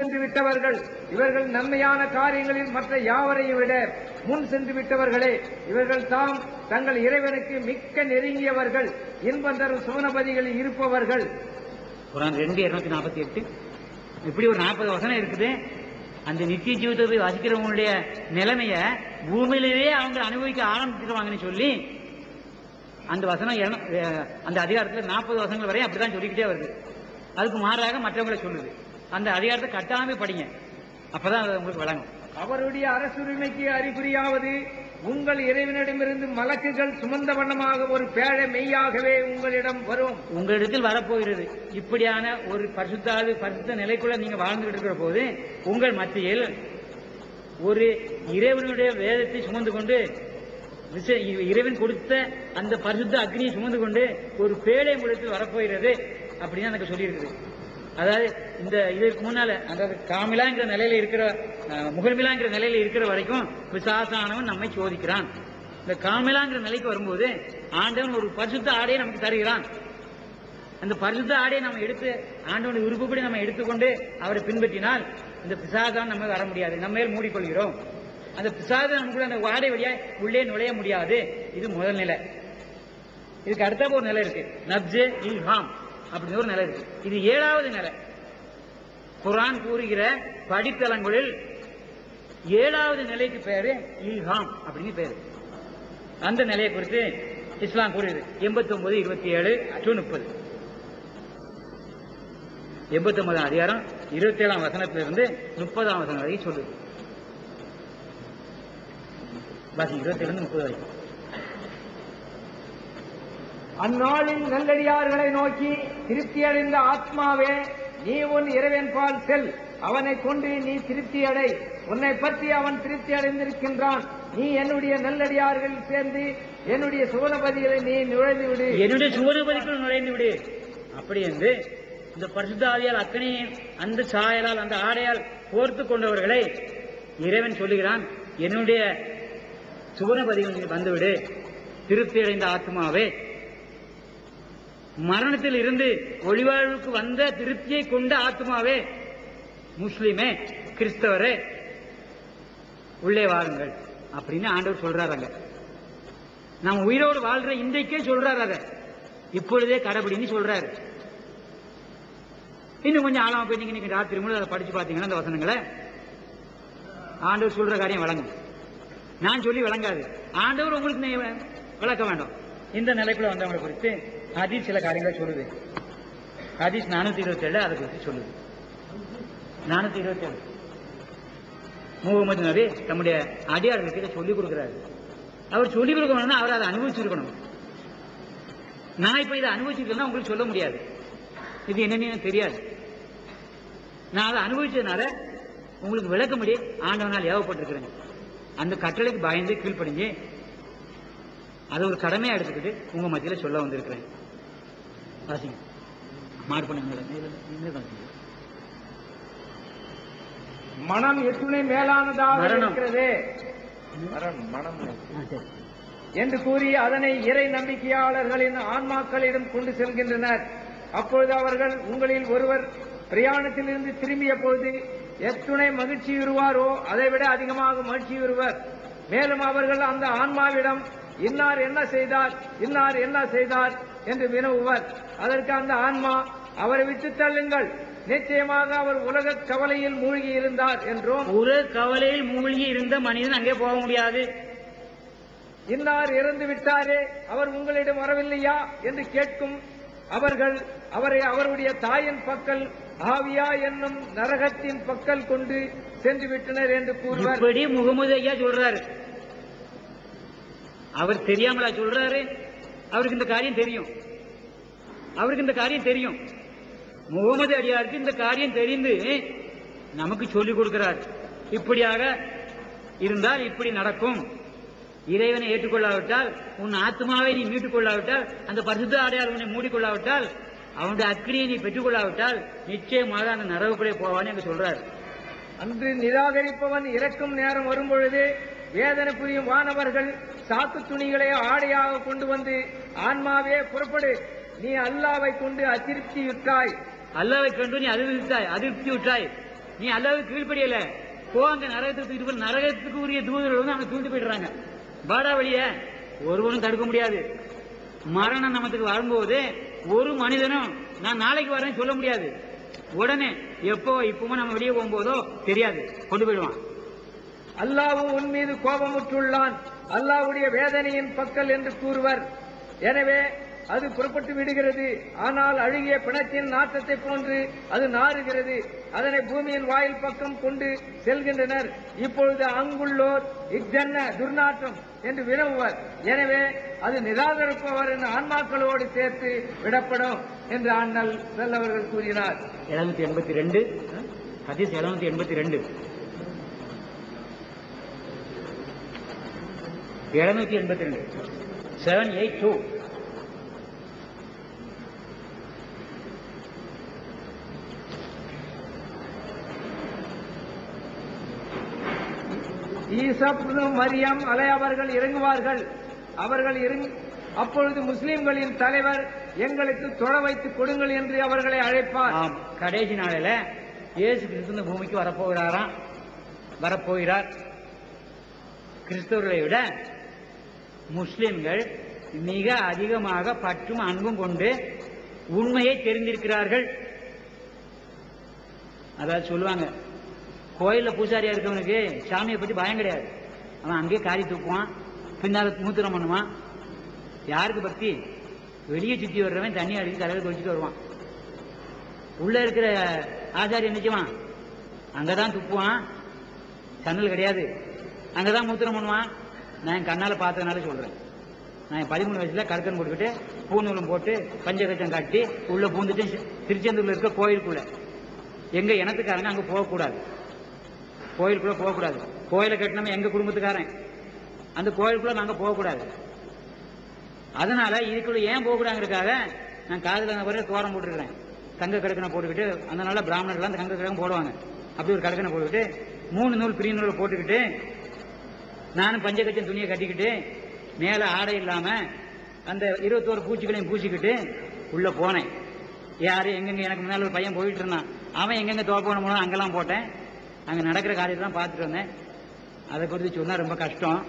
சென்று விட்டவர்கள் இவர்கள் நன்மையான காரியங்களில் மற்ற யாவரையும் விட முன் சென்று விட்டவர்களே இவர்கள் தாம் தங்கள் இறைவனுக்கு மிக்க நெருங்கியவர்கள் இன்பம் சுவனபதிகளில் இருப்பவர்கள். குரான் ரெண்டு இருநூத்தி நாற்பத்தி எட்டு. இப்படி ஒரு நாற்பது வசனம் இருக்குது. அந்த நித்திய ஜீவிதத்தை போய் வசிக்கிறவங்களுடைய நிலைமைய பூமியிலேயே அவங்க அனுபவிக்க ஆரம்பிச்சிருவாங்கன்னு சொல்லி அந்த வசனம் அந்த அதிகாரத்துல நாற்பது வசனங்கள் வரையும் அப்படிதான் சொல்லிக்கிட்டே வருது. அதுக்கு மாறாக மற்றவங்களை சொல்லுது. அந்த அதிகாரத்தை கட்டாமே படிங்க. அப்பதான் அது உங்களுக்கு வழங்கும் அவருடைய அரசுரிமைக்கு அறிகுறியாவது உங்கள் இறைவனிடமிருந்து மலக்குகள் சுமந்த வண்ணமாக ஒரு பேழை மெய்யாகவே உங்களிடம் வரும். உங்களிடத்தில் வரப்போகிறது. இப்படியான ஒரு பரிசுத்தாது பரிசுத்த நிலைக்குள்ள நீங்க வாழ்ந்துகிட்டு இருக்கிற போது உங்கள் மத்தியில் ஒரு இறைவனுடைய வேதத்தை சுமந்து கொண்டு இறைவன் கொடுத்த அந்த பரிசுத்த அக்னியை சுமந்து கொண்டு ஒரு பேழை உங்களிடத்தில் வரப்போகிறது அப்படின்னு எனக்கு சொல்லியிருக்குது. அதாவது இந்த இதற்கு முன்னால அதாவது காமிலாங்கிற நிலையில இருக்கிற அஹ், முகர்மிலாங்கிற நிலையில இருக்கிற வரைக்கும் விசாசானவன் நம்மை சோதிக்கிறான். இந்த காமிலாங்கிற நிலைக்கு வரும்போது ஆண்டவன் ஒரு பரிசுத்த ஆடையை நமக்கு தருகிறான். அந்த பரிசுத்த ஆடையை நம்ம எடுத்து ஆண்டவனுடைய விருப்பப்படி நம்ம எடுத்துக்கொண்டு அவரை பின்பற்றினால் இந்த பிசாதான் நம்ம வர முடியாது. நம்ம மேல் மூடிக்கொள்கிறோம். அந்த பிசாதம் நமக்குள்ள அந்த ஆடை வழியா உள்ளே நுழைய முடியாது. இது முதல் நிலை. இதுக்கு அடுத்த ஒரு நிலை இருக்கு. நப்ஜே இல்ஹாம். அப்படின்னு ஒரு நிலை இருக்கு. இது ஏழாவது நிலை. குரான் கூறுகிற படித்தலங்களில் ஏழாவது நிலைக்கு பேரு இல்ஹாம் அப்படின்னு பேரு. அந்த நிலையை குறித்து இஸ்லாம் கூறுகிறது எண்பத்தி ஒன்பது இருபத்தி ஏழு டு முப்பது. எண்பத்தி ஒன்பதாம் அதிகாரம் இருபத்தி ஏழாம் வசனத்திலிருந்து முப்பதாம் வசனம் வரைக்கும் சொல்லுது. இருபத்தி ஏழு முப்பது வரைக்கும். அந்நாளின் நல்லடியார்களை நோக்கி திருப்தியடைந்த ஆத்மாவே நீ உன் இறைவன்பால் செல். அவனை கொண்டு நீ திருப்தியடை. உன்னை பற்றி அவன் திருப்தி அடைந்திருக்கின்றான் நீ என்னுடைய நல்லடியார்கள் சேர்ந்து என்னுடைய சுவனபதிகளை நீ நுழைந்து விடு என்னுடைய சுவனபதிக்குள் நுழைந்து விடு அப்படி என்று இந்த பரிசுத்த ஆவியால் அந்த சாயலால் அந்த ஆடையால் கோர்த்து கொண்டவர்களை இறைவன் சொல்லுகிறான் என்னுடைய சுவனபதிகள் வந்துவிடு. திருப்தி அடைந்த ஆத்மாவே மரணத்தில் இருந்து ஒளிவாழ்வுக்கு வந்த திருப்தியை கொண்ட ஆத்மாவே முஸ்லிமே கிறிஸ்தவரே உள்ளே வாருங்கள் அப்படின்னு ஆண்டவர் சொல்றாரு அங்க. நாம் உயிரோடு வாழ்ற இன்றைக்கே சொல்றாரு அத. இப்பொழுதே கடைபிடின்னு சொல்றாரு. இன்னும் கொஞ்சம் ஆழமா போய் நீங்க ராத்திரி முழு அதை படிச்சு பாத்தீங்கன்னா அந்த வசனங்களை? ஆண்டவர் சொல்ற காரியம் வழங்கும் நான் சொல்லி வழங்காது ஆண்டவர் உங்களுக்கு விளக்க வேண்டாம். இந்த நிலைக்குள்ள வந்தவங்களை குறித்து ஹதீஸ் சில காரியங்களை சொல்லுது. ஹதீஸ் நானூத்தி இருபத்தி ஏழு அதை குறித்து சொல்லுது. நானூத்தி இருபத்தி ஏழு. முகமது நபி தம்முடைய அடியார்களுக்கு சொல்லிக் கொடுக்கிறாரு. அவர் சொல்லிக் கொடுக்கணும்னா அவர் அதை அனுபவிச்சிருக்கணும். நான் இப்ப இதை அனுபவிச்சிருக்கேன்னா உங்களுக்கு சொல்ல முடியாது. இது என்னன்னு தெரியாது. நான் அதை அனுபவிச்சதுனால உங்களுக்கு விளக்க முடியும் ஆண்டவனால் ஏவப்பட்டிருக்கிறேன். அந்த கட்டளைக்கு பயந்து கீழ்ப்படிஞ்சு அதை ஒரு கடமையா எடுத்துக்கிட்டு உங்க மத்தியில சொல்ல வந்திருக்கிறேன். பண்ணுங்க மனம் எத்துணை மேலானதாக. இருக்கிறது. என்று கூறி அதனை இறை நம்பிக்கையாளர்களின் ஆன்மாக்களிடம் கொண்டு செல்கின்றனர். அப்பொழுது அவர்கள் உங்களில் ஒருவர் பிரயாணத்திலிருந்து திரும்பிய போது எத்துணை மகிழ்ச்சியுறுவாரோ அதைவிட அதிகமாக மகிழ்ச்சியுறுவர் மேலும் அவர்கள் அந்த ஆன்மாவிடம் இன்னார் என்ன செய்தார்? இன்னார் என்ன செய்தார்? என்று வினவுவர். அதற்கு அந்த ஆன்மா அவரை விட்டு தள்ளுங்கள். நிச்சயமாக அவர் உலக கவலையில் மூழ்கி இருந்தார் என்றும் ஒரு கவலையில் மூழ்கி இருந்த மனிதன் அங்கே போக முடியாது. இன்னார் இறந்து விட்டாரே அவர் உங்களிடம் வரவில்லையா என்று கேட்கும் அவர்கள் அவரை அவருடைய தாயின் பக்கல் ஆவியா என்னும் நரகத்தின் பக்கல் கொண்டு சென்று விட்டனர் என்று கூறுவர். முகமது ஐயா சொல்றாரு. அவர் தெரியாமலா சொல்றாரு? அவருக்கு இந்த காரியம் தெரியும். அவருக்கு இந்த காரியம் தெரியும். முகமது அடியாருக்கு இந்த காரியம் தெரிந்து நமக்கு சொல்லிக் கொடுக்கிறார். இப்படியாக இருந்தால் இப்படி நடக்கும். இறைவனை ஏற்றுக்கொள்ளாவிட்டால் உன் ஆத்மாவை நீ மீட்டுக் கொள்ளாவிட்டால் அந்த பரிசுத்த அடையாளம் உன்னை மூடிக்கொள்ளாவிட்டால் அவனுடைய அக்னியை நீ பெற்றுக்கொள்ளாவிட்டால் நிச்சயமாக அந்த நரவுக்குள்ளே போவான்னு என்று சொல்றார். அன்று நிராகரிப்பவன் இறக்கும் நேரம் வரும்பொழுது வேதனை புரியும் வானவர்கள் சாக்கு துணிகளை ஆடையாக கொண்டு வந்து ஆன்மாவே புறப்படு. நீ அல்லாவை கொண்டு அதிருப்தியுற்றாய். அல்லாவை கண்டு நீ அதிர்வித்தாய் விட்டாய் நீ அல்லாவுக்கு கீழ்ப்படியல. போ அங்க நரகத்துக்கு நரகத்துக்கு உரிய தூதர்கள் வந்து அவங்க தூக்கிட்டு போயிடுறாங்க. வாடா வழிய. ஒருவனும் தடுக்க முடியாது. மரணம் நமக்கு வரும்போது ஒரு மனிதனும் நான் நாளைக்கு வரேன்னு சொல்ல முடியாது. உடனே எப்போ இப்பவும் நம்ம வெளியே போகும்போதோ தெரியாது. கொண்டு போயிடுவான். அல்லாஹ்வும் உன் மீது கோபமுற்றுள்ளான். அல்லாவுடைய வேதனையின் பக்கல் என்று கூறுவர். எனவே அது புறப்பட்டு விடுகிறது. ஆனால் அழுகிய பிணத்தின் நாற்றத்தை போன்று அது நாறுகிறது. அதனை பூமியின் வாயில் பக்கம் கொண்டு செல்கின்றனர். இப்பொழுது அங்குள்ளோர் இஜன்ன துர்நாற்றம் என்று வினவுவர். எனவே அது நிராகரிப்பவர் என்று ஆன்மாக்களோடு சேர்த்து விடப்படும் என்று அண்ணல் செல்லவர்கள் கூறினார். எழுநூத்தி எண்பத்தி ரெண்டு. ஹதீஸ் எழுநூத்தி எண்பத்தி ரெண்டு. எழுநூத்தி எண்பத்தி ரெண்டு. செவன் எயிட் டூ மரியம் அலை அவர்கள் இறங்குவார்கள். அவர்கள் அப்பொழுது முஸ்லிம்களின் தலைவர் எங்களுக்கு தொழ வைத்து கொடுங்கள் என்று அவர்களை அழைப்பார். ஆம். கடைசி நாளில் இயேசு கிறிஸ்து இந்த பூமிக்கு வரப்போகிறாராம். வரப்போகிறார். கிறிஸ்தவர்களை விட முஸ்லிம்கள் மிக அதிகமாக பற்றும் அன்பும் கொண்டு உண்மையை தெரிந்திருக்கிறார்கள். அதாவது சொல்லுவாங்க கோயில்ல பூசாரியா இருக்கவனுக்கு சாமியை பத்தி பயம் கிடையாது. அவன் அங்கேயே காரி தூக்குவான் பின்னால மூத்திரம் பண்ணுவான். யாருக்கு பக்தி? வெளியே சுத்தி வர்றவன் தண்ணி அடிச்சு தலையில தொழிச்சிட்டு வருவான். உள்ள இருக்கிற ஆச்சாரி என்ன அங்கதான் துப்புவான். சன்னல் கிடையாது. அங்கதான் மூத்திரம் பண்ணுவான். நான் என் பார்த்ததுனால சொல்கிறேன் நான் என் பதிமூணு வயசுல கற்கன் போட்டுக்கிட்டு பூநூலும் போட்டு பஞ்சகச்சம் கட்டி உள்ள பூந்துட்டு திருச்செந்தூரில் இருக்க கோயிலுக்குள்ள. எங்க இனத்துக்காரங்க அங்கே போகக்கூடாது. கோயிலுக்குள்ள போகக்கூடாது. கோயிலை கட்டினா எங்க குடும்பத்துக்காரன்? அந்த கோயிலுக்குள்ள நாங்கள் போகக்கூடாது. அதனால இதுக்குள்ள ஏன் போகக்கூடாங்கிறதுக்காக நான் காதுல வரை தோரம் போட்டுருக்கிறேன். தங்க கடுக்கனை போட்டுக்கிட்டு அந்த பிராமணர்கள் அந்த தங்க கடுக்கன் போடுவாங்க. அப்படி ஒரு கடுக்கனை போட்டுக்கிட்டு மூணு நூல் பிரிய நூலை போட்டுக்கிட்டு நானும் பஞ்சகச்சன் துணியை கட்டிக்கிட்டு மேலே ஆடை இல்லாமல் அந்த இருபத்தோரு பூச்சிகளையும் பூச்சிக்கிட்டு உள்ளே போனேன். யார் எங்கெங்க எனக்கு முன்னால் ஒரு பையன் போயிட்டு இருந்தான். அவன் எங்கெங்க தோப்போன போனோம் அங்கெல்லாம் போட்டேன். அங்கே நடக்கிற காரியத்தெல்லாம் பார்த்துட்டு வந்தேன். அதை குறித்து சொன்னால் ரொம்ப கஷ்டம்.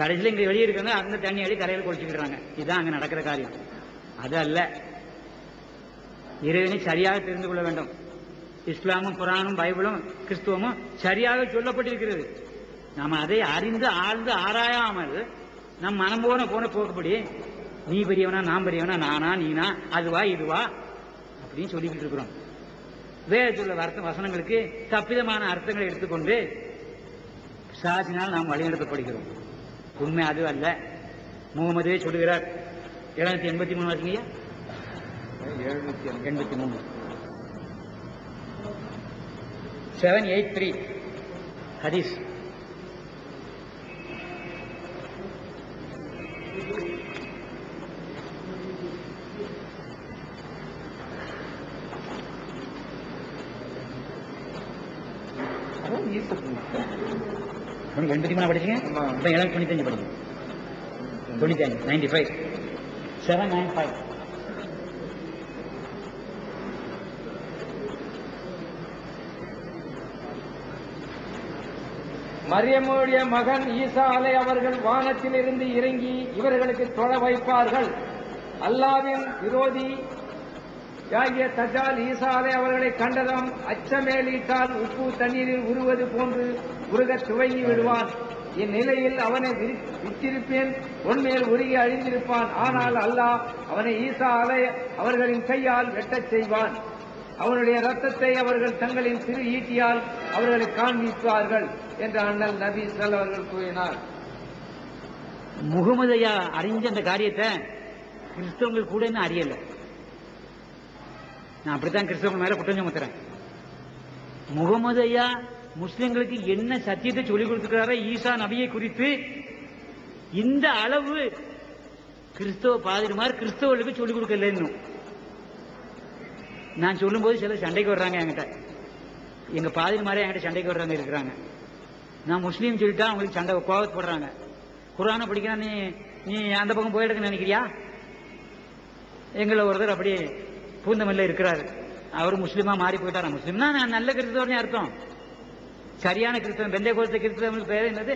கடைசியில் இங்கே வெளியே இருக்காங்க அந்த தண்ணி அடி கரையில் குடிச்சுக்கிறாங்க இதுதான் அங்கே நடக்கிற காரியம். அது அல்ல. இறைவனை சரியாக தெரிந்து கொள்ள வேண்டும். இஸ்லாமும் குரானும் பைபிளும் கிறிஸ்துவமும் சரியாக சொல்லப்பட்டிருக்கிறது. நாம் அதை அறிந்து ஆழ்ந்து ஆராயாமல் நம் மனம் போன போன போக்குப்படி நீ பெரியவனா நான் பெரியவனா நானா நீனா அதுவா இதுவா? அப்படின்னு சொல்லிக்கிட்டு இருக்கிறோம். வேதத்துள்ள அர்த்த வசனங்களுக்கு தப்பிதமான அர்த்தங்களை எடுத்துக்கொண்டு சாதினால் நாம் வழிநடத்தப்படுகிறோம். உண்மை அது அல்ல. முகமதே சொல்லுகிறார். எழுநூத்தி எண்பத்தி மூணு வாசிங்கய்யா எண்பத்தி மூணு. செவன் எயிட் த்ரீ ஹதீஸ் எண்பத்தி மூணு படிச்சீங்க? ஆமா. இப்போ எனக்கு தொண்ணூத்தஞ்சு படிங்க. தொண்ணூத்தஞ்சு ninety five seven nine five மரியமுடைய மகன் ஈசா அலை அவர்கள் வானத்திலிருந்து இறங்கி இவர்களுக்கு தொழ வைப்பார்கள். அல்லாவின் விரோதி யாகிய தஜால் ஈசாலை அவர்களை கண்டதாம். அச்சமேலிட்டால் உப்பு தண்ணீரில் உருவது போன்று உருகத் துவங்கி விடுவான். இந்நிலையில் அவனை வித்திருப்பேன் உண்மையில் உன்மேல் உருகி அழிந்திருப்பான். ஆனால் அல்லாஹ் அவனை ஈசா அலை அவர்களின் கையால் வெட்டச் செய்வான். அவனுடைய ரத்தத்தை அவர்கள் தங்களின் சிறு ஈட்டியால் அவர்களை காண்பிப்பார்கள் என்று அண்ணல் நபி சல் அவர்கள் கூறினார். முகமதையா அறிஞ்ச அந்த காரியத்தை கிறிஸ்தவங்கள் கூட அறியலை. நான் அப்படித்தான் கிறிஸ்தவங்க மேல குற்றம் சுமத்துறேன். முகமது ஐயா முஸ்லிம்களுக்கு என்ன சத்தியத்தை சொல்லிக் கொடுத்துக்கிறாரோ ஈசா நபியை குறித்து இந்த அளவு கிறிஸ்தவ பாதிரிமார் கிறிஸ்தவர்களுக்கு சொல்லிக் கொடுக்கல இன்னும் நான் சொல்லும்போது சிலர் சண்டைக்கு வர்றாங்க என்கிட்ட. எங்க பாதிரிமாரே என்கிட்ட சண்டைக்கு வர்றாங்க இருக்கிறாங்க. நான் முஸ்லீம் சொல்லிட்டா அவங்களுக்கு சண்டை கோவப்படுறாங்க குரானை படிக்கிறா நீ நீ அந்த பக்கம் போயிடுக்குன்னு நினைக்கிறியா? எங்களை ஒருத்தர் அப்படி பூந்தமல்ல இருக்கிறாரு. அவர் முஸ்லீமா மாறி போயிட்டாரா? முஸ்லீம்னா நான் நல்ல கிறிஸ்தவர்னு அர்த்தம். சரியான கிறிஸ்தவன் பெந்தை கோலத்தை கிறிஸ்தவனுக்கு பேர் என்னது?